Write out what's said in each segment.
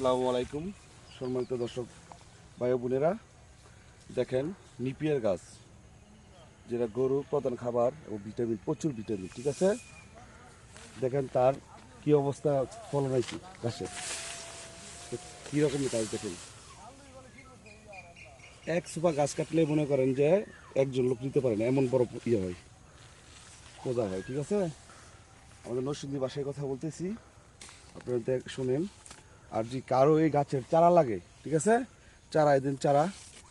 আসসালামু আলাইকুম, সম্মানিত দর্শক ভাই বোনেরা। দেখেন নিপিয়ার গাছ, যেটা গরুর প্রধান খাবার ও ভিটামিন, প্রচুর ভিটামিন, ঠিক আছে? দেখেন তার কি অবস্থা ফলন হয়েছে গাছের তো কি রকমের গাছ দেখেন? এক সুপা গাছ কাটলে মনে করেন যে একজন লোক নিতে পারে না, এমন বড় ইয়ে হয় খোঁজা হয়, ঠিক আছে? আমাদের নরসিংদী বাসায় কথা বলতেছি আপনারা দেখ শুনেন। আর যদি কারও এই গাছের চারা লাগে, ঠিক আছে? চারা, এদিন চারা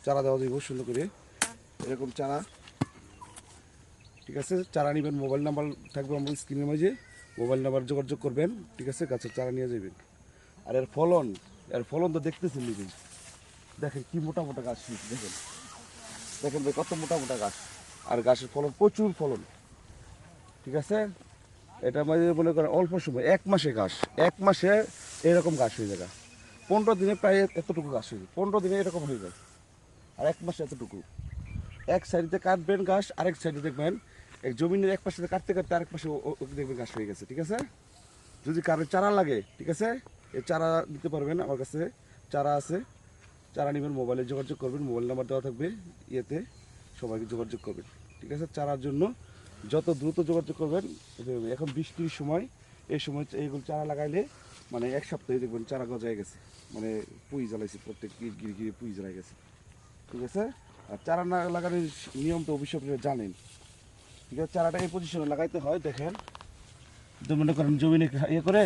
চারা দেওয়া যাবে সুন্দর করে। এরকম চারা, ঠিক আছে? চারা নেবেন, মোবাইল নাম্বার থাকবে আমার স্ক্রিনের মাঝে। মোবাইল নাম্বার যোগাযোগ করবেন, ঠিক আছে? গাছের চারা নিয়ে যাবেন আর এর ফলন এর ফলন তো দেখতেছেন নিজেই দেখেন কি মোটা মোটা গাছ দেখেন। দেখেন ভাই, কত মোটা মোটা গাছ। আর গাছের ফলন, প্রচুর ফলন। ঠিক আছে? এটা মানে মনে করেন অল্প সময়, এক মাসে গাছ, এক মাসে এরকম গাছ হয়ে যায় পনেরো দিনে প্রায় এতটুকু গাছ হয়ে যায়। পনেরো দিনে এরকম হয়ে যায়। আর এক মাসে এতটুকু। এক সাইডে কাটবেন ঘাস আরেক সাইডে দেখবেন এক জমিনের এক পাশে কাটতে কাটতে আরেক পাশে দেখবেন ঘাস হয়ে গেছে, ঠিক আছে? যদি কারও চারা লাগে, ঠিক আছে? এই চারা দিতে পারবেন আমার কাছে, চারা আছে। চারা নেবেন, মোবাইলে যোগাযোগ করবেন, মোবাইল নাম্বার দেওয়া থাকবে ইয়েতে, সবাইকে যোগাযোগ করবেন, ঠিক আছে? চারার জন্য যত দ্রুত যোগাযোগ করবেন এখন বৃষ্টির সময় এই সময় এইগুলো চারা লাগাইলে মানে এক সপ্তাহে দেখবেন চারা গজায় গেছে। মানে পুঁই জ্বালাইছে, প্রত্যেক গির গিরি পুই জ্বালাই গেছে। ঠিক আছে? আর চারা না লাগানোর নিয়ম তো অবশ্যই আপনারা জানেন। ঠিক আছে? চারাটা এই পজিশনে লাগাইতে হয়, দেখেন। তো মনে করেন জমিনে ইয়ে করে,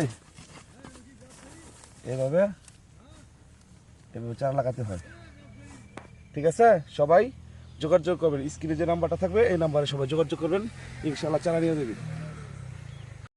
এভাবে এভাবে চারা লাগাতে হয়। ঠিক আছে? সবাই যোগাযোগ করবেন। স্ক্রিনে যে নাম্বারটা থাকবে, এই নাম্বারে সবাই যোগাযোগ করবেন। ইনশাল্লাহ চারা নিয়ে দেবেন